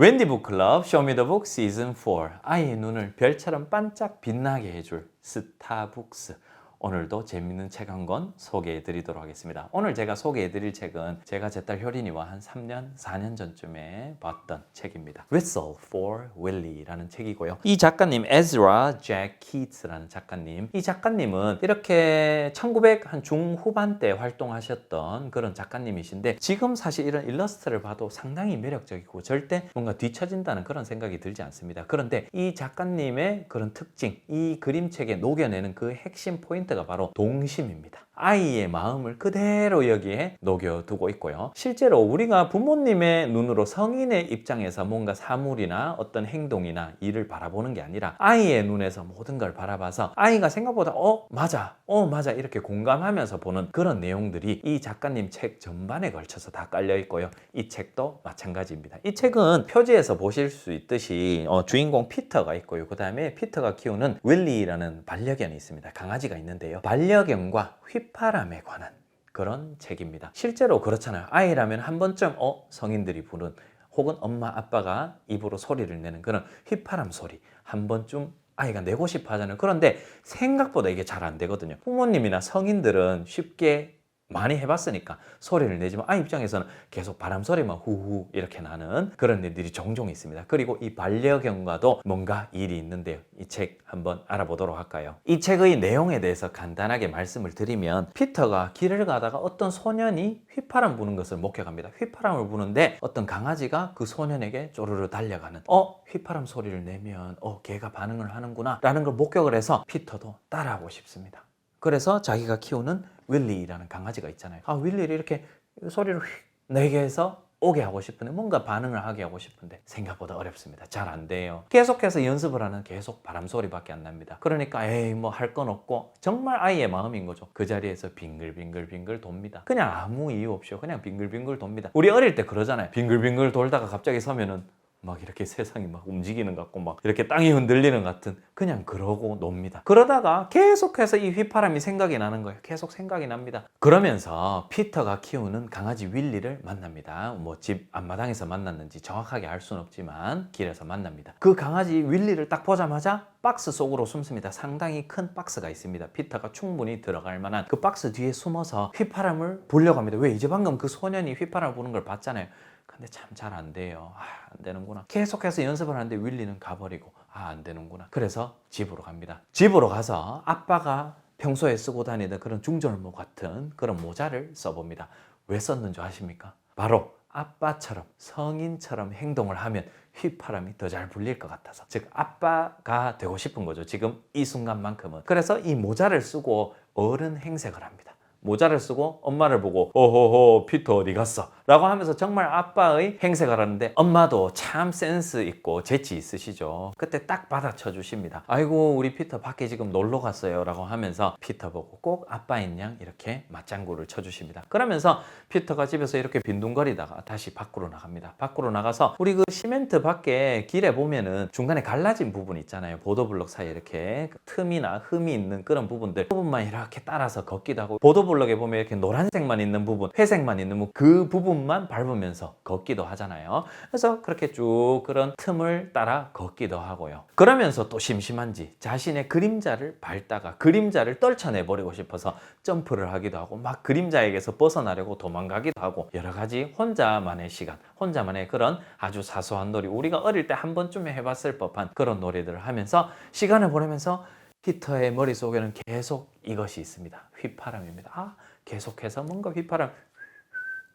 웬디 북 클럽 쇼미더북 시즌 4 아이의 눈을 별처럼 반짝 빛나게 해줄 스타북스 오늘도 재밌는 책 한 권 소개해 드리도록 하겠습니다. 오늘 제가 소개해 드릴 책은 제가 제 딸 효린이와 한 3년, 4년 전쯤에 봤던 책입니다. Whistle for Willy라는 책이고요. 이 작가님 에즈라 잭 키츠라는 작가님. 이 작가님은 이렇게 1900 한 중후반 때 활동하셨던 그런 작가님이신데 지금 사실 이런 일러스트를 봐도 상당히 매력적이고 절대 뭔가 뒤처진다는 그런 생각이 들지 않습니다. 그런데 이 작가님의 그런 특징, 이 그림책에 녹여내는 그 핵심 포인트 가 바로 동심입니다. 아이의 마음을 그대로 여기에 녹여두고 있고요. 실제로 우리가 부모님의 눈으로 성인의 입장에서 뭔가 사물이나 어떤 행동이나 일을 바라보는 게 아니라 아이의 눈에서 모든 걸 바라봐서 아이가 생각보다 어 맞아 어 맞아 이렇게 공감하면서 보는 그런 내용들이 이 작가님 책 전반에 걸쳐서 다 깔려 있고요. 이 책도 마찬가지입니다. 이 책은 표지에서 보실 수 있듯이 어, 주인공 피터가 있고요. 그 다음에 피터가 키우는 윌리라는 반려견이 있습니다. 강아지가 있는데요. 반려견과 휘 파람에 관한 그런 책입니다. 실제로 그렇잖아요. 아이라면 한 번쯤 어 성인들이 부른 혹은 엄마 아빠가 입으로 소리를 내는 그런 휘파람 소리 한 번쯤 아이가 내고 싶어 하잖아요. 그런데 생각보다 이게 잘 안 되거든요. 부모님이나 성인들은 쉽게 많이 해봤으니까 소리를 내지만 아이 입장에서는 계속 바람 소리만 후후 이렇게 나는 그런 일들이 종종 있습니다. 그리고 이 반려견과도 뭔가 일이 있는데요. 이 책 한번 알아보도록 할까요? 이 책의 내용에 대해서 간단하게 말씀을 드리면 피터가 길을 가다가 어떤 소년이 휘파람 부는 것을 목격합니다. 휘파람을 부는데 어떤 강아지가 그 소년에게 쪼르르 달려가는 어 휘파람 소리를 내면 어 걔가 반응을 하는구나 라는 걸 목격을 해서 피터도 따라하고 싶습니다. 그래서 자기가 키우는 윌리라는 강아지가 있잖아요. 아, 윌리를 이렇게 소리를 휙 내게 해서 오게 하고 싶은데 뭔가 반응을 하게 하고 싶은데 생각보다 어렵습니다. 잘 안 돼요. 계속해서 연습을 하는 계속 바람 소리밖에 안 납니다. 그러니까 에이 뭐 할 건 없고 정말 아이의 마음인 거죠. 그 자리에서 빙글빙글빙글 돕니다. 그냥 아무 이유 없이 그냥 빙글빙글 돕니다. 우리 어릴 때 그러잖아요. 빙글빙글 돌다가 갑자기 서면은 막 이렇게 세상이 막 움직이는 것 같고 막 이렇게 땅이 흔들리는 것 같은 그냥 그러고 놉니다. 그러다가 계속해서 이 휘파람이 생각이 나는 거예요. 계속 생각이 납니다. 그러면서 피터가 키우는 강아지 윌리를 만납니다. 뭐 집 앞마당에서 만났는지 정확하게 알 수는 없지만 길에서 만납니다. 그 강아지 윌리를 딱 보자마자 박스 속으로 숨습니다. 상당히 큰 박스가 있습니다. 피터가 충분히 들어갈 만한 그 박스 뒤에 숨어서 휘파람을 불려고 합니다. 왜 이제 방금 그 소년이 휘파람을 부는 걸 봤잖아요. 근데 참 잘 안 돼요. 아, 안 되는구나. 계속해서 연습을 하는데 윌리는 가버리고 아, 안 되는구나. 그래서 집으로 갑니다. 집으로 가서 아빠가 평소에 쓰고 다니던 그런 중절모 같은 그런 모자를 써봅니다. 왜 썼는지 아십니까? 바로 아빠처럼 성인처럼 행동을 하면 휘파람이 더 잘 불릴 것 같아서 즉 아빠가 되고 싶은 거죠. 지금 이 순간만큼은. 그래서 이 모자를 쓰고 어른 행색을 합니다. 모자를 쓰고 엄마를 보고 오호호 피터 어디 갔어? 라고 하면서 정말 아빠의 행색을 하는데 엄마도 참 센스 있고 재치 있으시죠. 그때 딱 받아쳐 주십니다. 아이고 우리 피터 밖에 지금 놀러 갔어요 라고 하면서 피터 보고 꼭 아빠인 양 이렇게 맞장구를 쳐 주십니다. 그러면서 피터가 집에서 이렇게 빈둥거리다가 다시 밖으로 나갑니다. 밖으로 나가서 우리 그 시멘트 밖에 길에 보면은 중간에 갈라진 부분 있잖아요. 보도블럭 사이에 이렇게 그 틈이나 흠이 있는 그런 부분들 그 부분만 이렇게 따라서 걷기도 하고 보도 블럭에 보면 이렇게 노란색만 있는 부분, 회색만 있는 부분 그 부분만 밟으면서 걷기도 하잖아요. 그래서 그렇게 쭉 그런 틈을 따라 걷기도 하고요. 그러면서 또 심심한지 자신의 그림자를 밟다가 그림자를 떨쳐내 버리고 싶어서 점프를 하기도 하고 막 그림자에게서 벗어나려고 도망가기도 하고 여러 가지 혼자만의 시간, 혼자만의 그런 아주 사소한 놀이 우리가 어릴 때 한 번쯤에 해봤을 법한 그런 놀이들을 하면서 시간을 보내면서 피터의 머릿속에는 계속 이것이 있습니다. 휘파람입니다. 아, 계속해서 뭔가 휘파람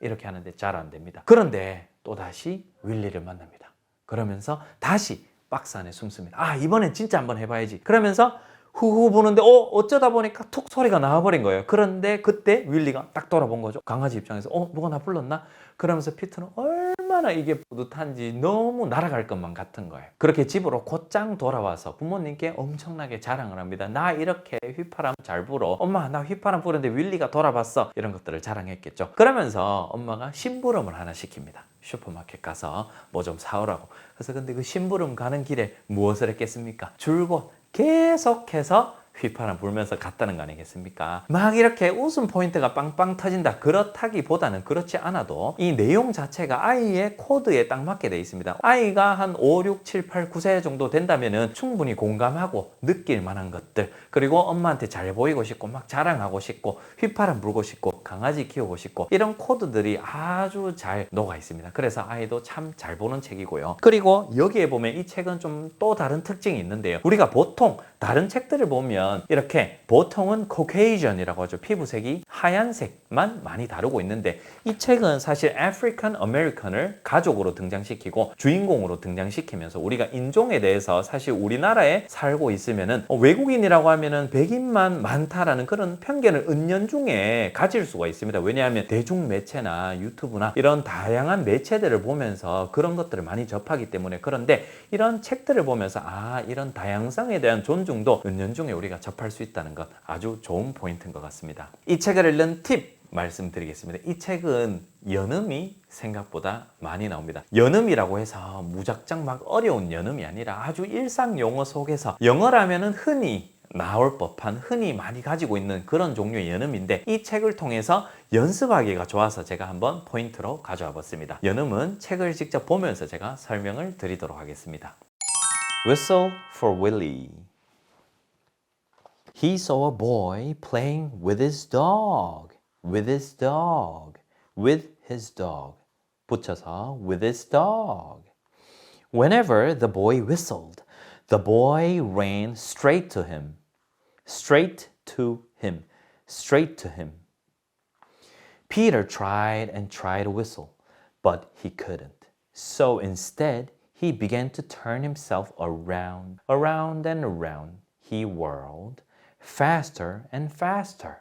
이렇게 하는데 잘 안 됩니다. 그런데 또다시 윌리를 만납니다. 그러면서 다시 박스 안에 숨습니다. 아, 이번엔 진짜 한번 해봐야지. 그러면서 후후 부는데 어 어쩌다 보니까 툭 소리가 나와버린 거예요. 그런데 그때 윌리가 딱 돌아본 거죠. 강아지 입장에서 어 누가 나 불렀나? 그러면서 피터는 얼 마나 이게 뿌듯한지 너무 날아갈 것만 같은 거예요. 그렇게 집으로 곧장 돌아와서 부모님께 엄청나게 자랑을 합니다. 나 이렇게 휘파람 잘 불어. 엄마 나 휘파람 부르는데 윌리가 돌아봤어. 이런 것들을 자랑했겠죠. 그러면서 엄마가 심부름을 하나 시킵니다. 슈퍼마켓 가서 뭐 좀 사오라고. 그래서 근데 그 심부름 가는 길에 무엇을 했겠습니까? 줄곧 계속해서 휘파람 불면서 갔다는 거 아니겠습니까? 막 이렇게 웃음 포인트가 빵빵 터진다. 그렇다기보다는 그렇지 않아도 이 내용 자체가 아이의 코드에 딱 맞게 돼 있습니다. 아이가 한 5, 6, 7, 8, 9세 정도 된다면은 충분히 공감하고 느낄 만한 것들 그리고 엄마한테 잘 보이고 싶고 막 자랑하고 싶고 휘파람 불고 싶고 강아지 키우고 싶고 이런 코드들이 아주 잘 녹아 있습니다. 그래서 아이도 참 잘 보는 책이고요. 그리고 여기에 보면 이 책은 좀 또 다른 특징이 있는데요. 우리가 보통 다른 책들을 보면 이렇게 보통은 코케이전이라고 하죠. 피부색이 하얀색만 많이 다루고 있는데 이 책은 사실 아프리칸 아메리칸을 가족으로 등장시키고 주인공으로 등장시키면서 우리가 인종에 대해서 사실 우리나라에 살고 있으면은 어, 외국인이라고 하면은 백인만 많다라는 그런 편견을 은연중에 가질 수가 있습니다. 왜냐하면 대중 매체나 유튜브나 이런 다양한 매체들을 보면서 그런 것들을 많이 접하기 때문에 그런데 이런 책들을 보면서 아 이런 다양성에 대한 존중 도 은연중에 우리가 접할 수 있다는 것 아주 좋은 포인트인 것 같습니다. 이 책을 읽는 팁 말씀드리겠습니다. 이 책은 연음이 생각보다 많이 나옵니다. 연음이라고 해서 무작정 막 어려운 연음이 아니라 아주 일상 용어 속에서 영어라면은 흔히 나올 법한 흔히 많이 가지고 있는 그런 종류의 연음인데 이 책을 통해서 연습하기가 좋아서 제가 한번 포인트로 가져와 봤습니다. 연음은 책을 직접 보면서 제가 설명을 드리도록 하겠습니다. Whistle for Willie. He saw a boy playing with his dog. With his dog. With his dog. 붙여서 with his dog. Whenever the boy whistled, the boy ran straight to him. Straight to him. Straight to him. Peter tried and tried to whistle, but he couldn't. So instead, he began to turn himself around, around and around. He whirled faster and faster.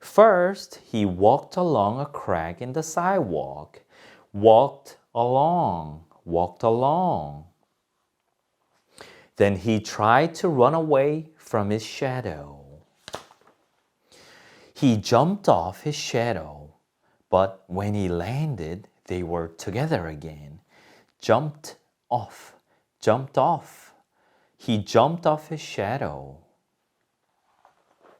First, he walked along a crack in the sidewalk, walked along, walked along. Then he tried to run away from his shadow. He jumped off his shadow, but when he landed, they were together again. Jumped off, jumped off. He jumped off his shadow.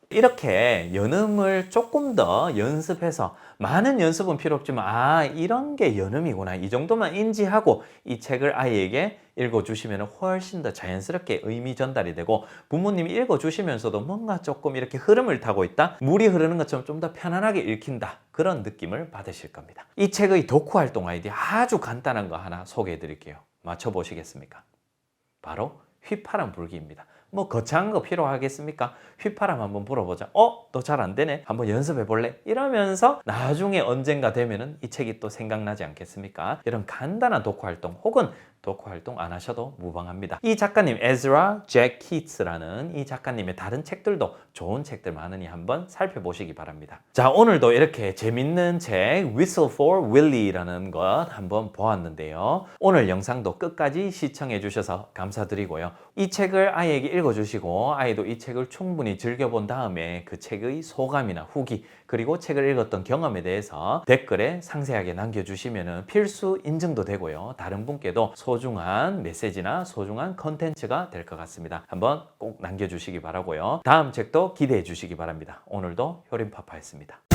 이렇게 연음을 조금 더 연습해서 많은 연습은 필요 없지만 아 이런 게 연음이구나. 이 정도만 인지하고 이 책을 아이에게 읽어주시면 훨씬 더 자연스럽게 의미 전달이 되고 부모님이 읽어주시면서도 뭔가 조금 이렇게 흐름을 타고 있다 물이 흐르는 것처럼 좀 더 편안하게 읽힌다 그런 느낌을 받으실 겁니다. 이 책의 독후 활동 아이디어 아주 간단한 거 하나 소개해 드릴게요. 맞춰 보시겠습니까? 바로 휘파람 불기입니다 뭐 거창한 거 필요하겠습니까? 휘파람 한번 불어보자. 어? 너 잘 안 되네? 한번 연습해 볼래? 이러면서 나중에 언젠가 되면은 이 책이 또 생각나지 않겠습니까? 이런 간단한 독후 활동 혹은 독후 활동 안 하셔도 무방합니다. 이 작가님 에즈라 잭 키츠라는 이 작가님의 다른 책들도 좋은 책들 많으니 한번 살펴보시기 바랍니다. 자, 오늘도 이렇게 재밌는 책 Whistle for Willie라는 것 한번 보았는데요. 오늘 영상도 끝까지 시청해 주셔서 감사드리고요. 이 책을 아이에게 읽어주시고 아이도 이 책을 충분히 즐겨본 다음에 그 책의 소감이나 후기 그리고 책을 읽었던 경험에 대해서 댓글에 상세하게 남겨주시면 필수 인증도 되고요. 다른 분께도 소중한 메시지나 소중한 컨텐츠가 될 것 같습니다. 한번 꼭 남겨주시기 바라고요. 다음 책도 기대해 주시기 바랍니다. 오늘도 효림파파였습니다.